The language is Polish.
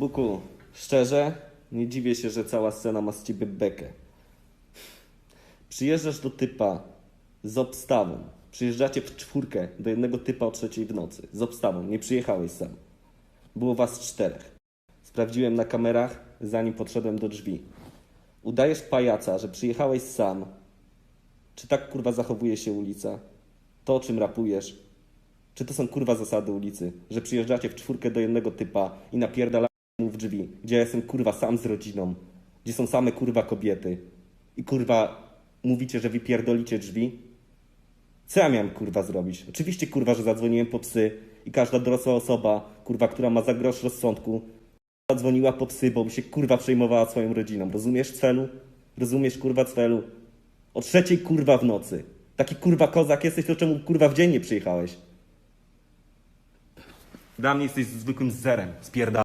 Buku, szczerze, nie dziwię się, że cała scena ma z ciebie bekę. Przyjeżdżasz do typa z obstawą. Przyjeżdżacie w czwórkę do jednego typa o trzeciej w nocy. Z obstawą, nie przyjechałeś sam. Było was czterech. Sprawdziłem na kamerach, zanim podszedłem do drzwi. Udajesz pajaca, że przyjechałeś sam. Czy tak kurwa zachowuje się ulica? To o czym rapujesz? Czy to są kurwa zasady ulicy? Że przyjeżdżacie w czwórkę do jednego typa i napierdalacie w drzwi, gdzie ja jestem kurwa sam z rodziną, gdzie są same kurwa kobiety i kurwa mówicie, że wypierdolicie drzwi? Co ja miałem kurwa zrobić? Oczywiście kurwa, że zadzwoniłem po psy i każda dorosła osoba, kurwa, która ma za grosz rozsądku, zadzwoniła po psy, bo się kurwa przejmowała swoją rodziną. Rozumiesz celu? Rozumiesz kurwa celu? O trzeciej kurwa w nocy. Taki kurwa kozak jesteś, to czemu kurwa w dzień nie przyjechałeś? Dla mnie jesteś zwykłym zerem. Spierdala.